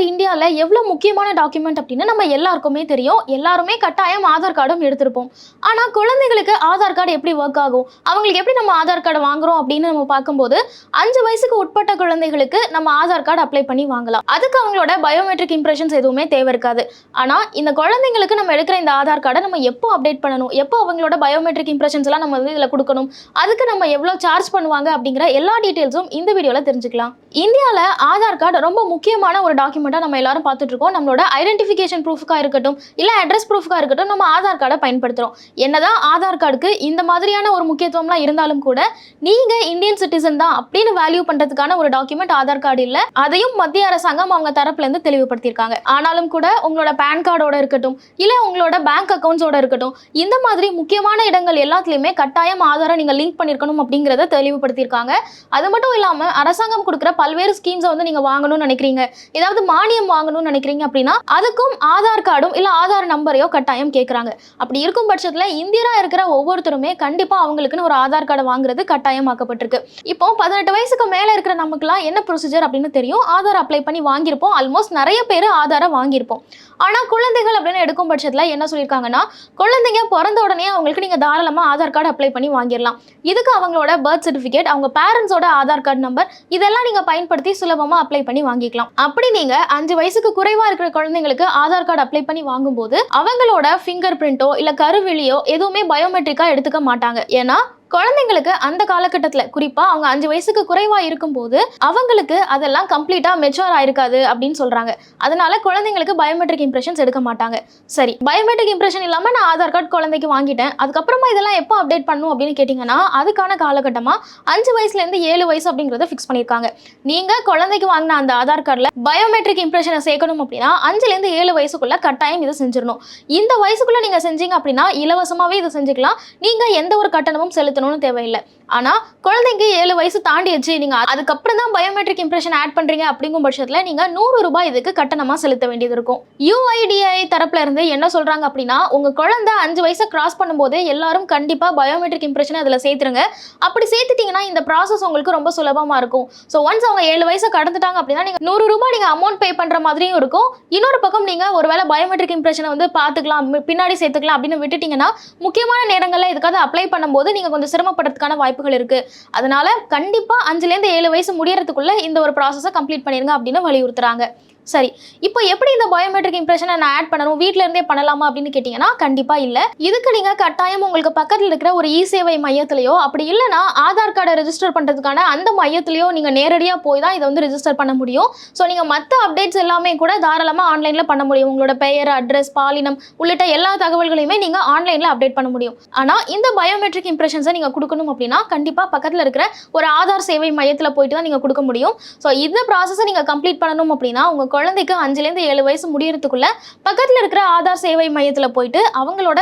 Card இந்தியாவில் எவ்வளோ முக்கியமான டாக்குமெண்ட் அப்படின்னு நம்ம எல்லாருக்குமே தெரியும். எல்லாருமே கட்டாயம் ஆதார் கார்டும் எடுத்திருப்போம். ஆனால் குழந்தைகளுக்கு ஆதார் கார்டு எப்படி ஒர்க் ஆகும்? அவங்களுக்கு எப்படி நம்ம ஆதார் கார்டு வாங்குறோம் அப்படின்னு நம்ம பார்க்கும்போது அஞ்சு வயசுக்கு உட்பட்ட குழந்தைகளுக்கு நம்ம ஆதார் கார்டு அப்ளை பண்ணி வாங்கலாம். அதுக்கு அவங்களோட பயோமெட்ரிக் இம்ப்ரெஷன்ஸ் எதுவுமே தேவை இருக்காது. ஆனால் இந்த குழந்தைங்களுக்கு நம்ம எடுக்கிற இந்த ஆதார் கார்டை நம்ம எப்போ அப்டேட் பண்ணணும்? எப்போ அவங்களோட பயோமெட்ரிக் இம்ப்ரெஷன்ஸ் எல்லாம் நம்ம வந்து இதில் கொடுக்கணும்? அதுக்கு நம்ம எவ்வளோ சார்ஜ் பண்ணுவாங்க அப்படிங்கிற எல்லா டீட்டெயில்ஸும் இந்த வீடியோவில் தெரிஞ்சுக்கலாம். இந்தியாவில் ஆதார் கார்டு ரொம்ப முக்கியமான ஒரு டாக்குமெண்ட்டாக நம்ம எல்லாரும் பார்த்துட்டு இருக்கோம் நம்மளோட ஐடென்டிஃபிகேஷன் ப்ரூஃபுக்காக இருக்கட்டும் இல்லை அட்ரஸ் ப்ரூஃபுக்காக இருக்கட்டும் நம்ம ஆதார் கார்டை பயன்படுத்துகிறோம் என்னதான் ஆதார் கார்டுக்கு இந்த மாதிரியான ஒரு முக்கியத்துவம்லாம் இருந்தாலும் கூட நீங்கள் இந்தியன் சிட்டிசன் தான் அப்படின்னு வேல்யூ பண்ணுறதுக்கான ஒரு டாக்குமெண்ட் ஆதார் கார்டு இல்லை அதையும் மத்திய அரசாங்கம் அவங்க தரப்புலேருந்து தெளிவுபடுத்தியிருக்காங்க. ஆனாலும் கூட உங்களோட பேன் கார்டோட இருக்கட்டும் இல்லை உங்களோட பேங்க் அக்கௌண்ட்ஸோட இருக்கட்டும் இந்த மாதிரி முக்கியமான இடங்கள் எல்லாத்துலேயுமே கட்டாயம் ஆதாரம் நீங்கள் லிங்க் பண்ணியிருக்கணும் அப்படிங்கிறத தெளிவுபடுத்தியிருக்காங்க. அது மட்டும் இல்லாமல் அரசாங்கம் கொடுக்குற பல்வேறு ஸ்கீம்ஸை வந்து நீங்கள் வாங்கணும்னு நினைக்கிறீங்க. ஏதாவது மானியம் வாங்கணும்னு நினைக்கிறீங்க அப்படின்னா அதுக்கும் ஆதார் கார்டும் இல்லை ஆதார் நம்பரையோ கட்டாயம் கேட்குறாங்க அப்படி இருக்கும் பட்சத்தில் இந்தியராக இருக்கிற ஒவ்வொருத்தருமே கண்டிப்பாக அவங்களுக்குன்னு ஒரு ஆதார் கார்டை வாங்குறது கட்டாயமாக்கப்பட்டிருக்கு. இப்போ பதினெட்டு வயசுக்கு மேலே இருக்கிற நமக்குலாம் என்ன ப்ரொசீஜர் அப்படின்னு தெரியும்? ஆதார் அப்ளை பண்ணி வாங்கியிருப்போம். ஆல்மோஸ்ட் நிறைய பேர் ஆதாரை வாங்கியிருப்போம். ஆனால் குழந்தைகள் அப்படின்னு எடுக்கும் பட்சத்தில் என்ன சொல்லியிருக்காங்கன்னா குழந்தைங்க பிறந்த உடனே அவங்களுக்கு நீங்கள் தாராளமாக ஆதார் கார்டு அப்ளை பண்ணி வாங்கிடலாம். இதுக்கு அவங்களோட பர்த் சர்டிஃபிகேட் அவங்க பேரண்ட்ஸோட ஆதார் கார்டு நம்பர் இதெல்லாம் நீங்கள் பயன்படுத்தி சுலபமாக அப்ளை பண்ணி வாங்கிக்கலாம். அப்படி நீங்கள் அஞ்சு வயசுக்கு குறைவாக இருக்கிற குழந்தைங்களுக்கு ஆதார் கார்டு அப்ளை பண்ணி வாங்கும்போது அவங்களோட ஃபிங்கர் பிரிண்ட்டோ இல்லை கருவிழியோ எதுவுமே பயோமெட்ரிக்காக எடுத்துக்க மாட்டாங்க. ஏன்னா குழந்தைங்களுக்கு அந்த காலகட்டத்தில் குறிப்பாக அவங்க அஞ்சு வயசுக்கு குறைவாக இருக்கும்போது அவங்களுக்கு அதெல்லாம் கம்ப்ளீட்டாக மெச்சோர் ஆயிருக்காது அப்படின்னு சொல்கிறாங்க அதனால குழந்தைங்களுக்கு பயோமெட்ரிக் இம்ப்ரெஷன்ஸ் எடுக்க மாட்டாங்க. சரி பயோமெட்ரிக் இம்ப்ரெஷன் இல்லாமல் நான் ஆதார் கார்டு குழந்தைக்கு வாங்கிட்டேன். அதுக்கப்புறமா இதெல்லாம் எப்போ அப்டேட் பண்ணும் அப்படின்னு கேட்டிங்கன்னா அதுக்கான காலகட்டமாக அஞ்சு வயசுலேருந்து ஏழு வயசு அப்படிங்கிறத ஃபிக்ஸ் பண்ணியிருக்காங்க நீங்கள் குழந்தைக்கு வாங்கின அந்த ஆதார் கார்டில் பயோமெட்ரிக் இம்ப்ரெஷனை சேர்க்கணும் அப்படின்னா அஞ்சுலேருந்து ஏழு வயசுக்குள்ள கட்டாயம் இதை செஞ்சிடணும். இந்த வயசுக்குள்ள நீங்கள் செஞ்சீங்க அப்படின்னா இலவசமாகவே இதை செஞ்சுக்கலாம். நீங்கள் எந்த ஒரு கட்டணமும் செலுத்தணும்னு தேவையில்லை. ஆனால் குழந்தைக்கு ஏழு வயசு தாண்டிடுச்சு. நீங்கள் அதுக்கப்புறம் தான் பயோமெட்ரிக் இம்ப்ரெஷன் ஆட் பண்ணுறீங்க அப்படிங்கும் பட்சத்தில் நீங்கள் நூறு ரூபாய் இதுக்கு கட்டணமாக செலுத்த வேண்டியது இருக்கும். யூஐடிஐ தரப்புல இருந்து என்ன சொல்கிறாங்க அப்படின்னா உங்கள் குழந்தை அஞ்சு வயசை கிராஸ் பண்ணும்போது எல்லாரும் கண்டிப்பாக பயோமெட்ரிக் இம்ப்ரெஷன் அதில் சேர்த்துருங்க. அப்படி சேர்த்துட்டிங்கன்னா இந்த ப்ராசஸ் உங்களுக்கு ரொம்ப சுலபமாக இருக்கும். ஸோ ஒன்ஸ் அவங்க ஏழு வயசை கடந்துட்டாங்க அப்படின்னா நீங்கள் நூறு ரூபாய் நீங்கள் அமௌண்ட் பே பண்ணுற மாதிரியும் இருக்கும். இன்னொரு பக்கம் நீங்கள் ஒருவேளை பயோமெட்ரிக் இம்ப்ரெஷனை வந்து பார்த்துக்கலாம் பின்னாடி சேர்த்துக்கலாம் அப்படின்னு விட்டுட்டீங்கன்னா முக்கியமான நேரங்களில் இதுக்காக அப்ளை பண்ணும்போது நீங்கள் கொஞ்சம் சிரமப்படுறதுக்கான வாய்ப்புகள் இருக்குது அதனால கண்டிப்பாக அஞ்சுலேருந்து ஏழு வயசு முடியறதுக்குள்ள இந்த ஒரு ப்ராசஸை கம்ப்ளீட் பண்ணிருங்க அப்படின்னு வலியுறுத்துறாங்க. சரி இப்போ எப்படி இந்த பயோமெட்ரிக் இம்ப்ரெஷனை நான் ஆட் பண்ணணும்? வீட்டில இருந்தே பண்ணலாமா அப்படின்னு கேட்டீங்கன்னா கண்டிப்பாக இல்லை. இதுக்கு நீங்கள் கட்டாயம் உங்களுக்கு பக்கத்தில் இருக்கிற ஒரு இ சேவை மையத்திலையோ அப்படி இல்லைன்னா ஆதார் கார்டை ரெஜிஸ்டர் பண்ணுறதுக்கான அந்த மையத்திலையோ நீங்கள் நேரடியாக போய் தான் இதை வந்து ரெஜிஸ்டர் பண்ண முடியும். ஸோ நீங்கள் மற்ற அப்டேட்ஸ் எல்லாமே கூட தாராளமாக ஆன்லைனில் பண்ண முடியும். உங்களோட பெயர் அட்ரஸ் பாலினம் உள்ளிட்ட எல்லா தகவல்களையுமே நீங்கள் ஆன்லைனில் அப்டேட் பண்ண முடியும். ஆனால் இந்த பயோமெட்ரிக் இம்ப்ரெஷன்ஸை நீங்கள் கொடுக்கணும் அப்படின்னா கண்டிப்பாக பக்கத்தில் இருக்கிற ஒரு ஆதார் சேவை மையத்தில் போயிட்டு தான் நீங்கள் கொடுக்க முடியும். ஸோ இந்த ப்ராசஸை நீங்கள் கம்ப்ளீட் பண்ணணும் அப்படின்னா உங்கள் குழந்தைக்கு அஞ்சுலேருந்து ஏழு வயசு முடியறதுக்குள்ள பக்கத்தில் இருக்கிற ஆதார் சேவை மையத்தில் போயிட்டு அவங்களோட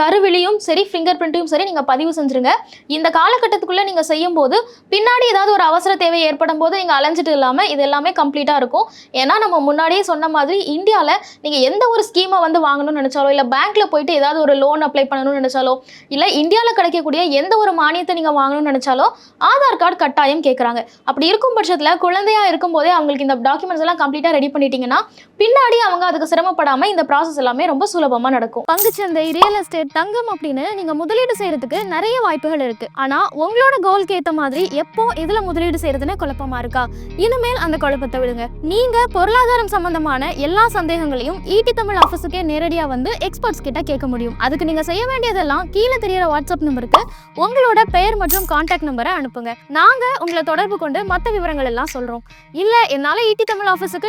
கருவிழியும் சரி ஃபிங்கர் பிரிண்ட்டையும் சரி நீங்கள் பதிவு செஞ்சுருங்க. இந்த காலகட்டத்துக்குள்ளே நீங்கள் செய்யும்போது பின்னாடி ஏதாவது ஒரு அவசர தேவை ஏற்படும் போது நீங்கள் அலைஞ்சிட்டு இல்லாமல் இது எல்லாமே கம்ப்ளீட்டாக இருக்கும். ஏன்னா நம்ம முன்னாடியே சொன்ன மாதிரி இந்தியாவில் நீங்கள் எந்த ஒரு ஸ்கீமை வந்து வாங்கணும்னு நினச்சாலோ இல்லை பேங்க்கில் போயிட்டு ஏதாவது ஒரு லோன் அப்ளை பண்ணணும்னு நினச்சாலோ இல்லை இந்தியாவில் கிடைக்கக்கூடிய எந்த ஒரு மானியத்தை நீங்கள் வாங்கணும்னு நினச்சாலோ ஆதார் கார்டு கட்டாயம் கேட்குறாங்க அப்படி இருக்கும் பட்சத்தில் குழந்தையா இருக்கும்போதே அவங்களுக்கு இந்த டாக்குமெண்ட்ஸ் எல்லாம் கம்ப்ளீட்டாக ரெடி பண்ணிட்டீங்கன்னா பின்னாடி அவங்க அதுக்கு சிரமப்படாமல் இந்த ப்ராசஸ் எல்லாமே ரொம்ப சுலபமாக நடக்கும். பங்குச்சந்தை ரியல் எஸ்டேட் தங்கம் அப்படின்னு நீங்கள் முதலீடு செய்யறதுக்கு நிறைய வாய்ப்புகள் இருக்கு. ஆனால் உங்களோட கோல்க்கு ஏற்ற மாதிரி எப்போ இதில் முதலீடு செய்யறதுன்னு குழப்பமா இருக்கா? இனிமேல் அந்த குழப்பத்தை விடுங்க. நீங்க பொருளாதாரம் சம்பந்தமான எல்லா சந்தேகங்களையும் ஈட்டி தமிழ் ஆஃபீஸுக்கே நேரடியாக வந்து எக்ஸ்பர்ட்ஸ் கிட்ட கேட்க முடியும். அதுக்கு நீங்க செய்ய வேண்டியதெல்லாம் கீழே தெரியற வாட்ஸ்அப் நம்பருக்கு உங்களோட பெயர் மற்றும் கான்டாக்ட் நம்பரை அனுப்புங்க. நாங்க உங்களை தொடர்பு கொண்டு மற்ற விவரங்கள் எல்லாம் சொல்றோம். இல்ல என்னால ஈட்டி தமிழ் ஆஃபீஸுக்கு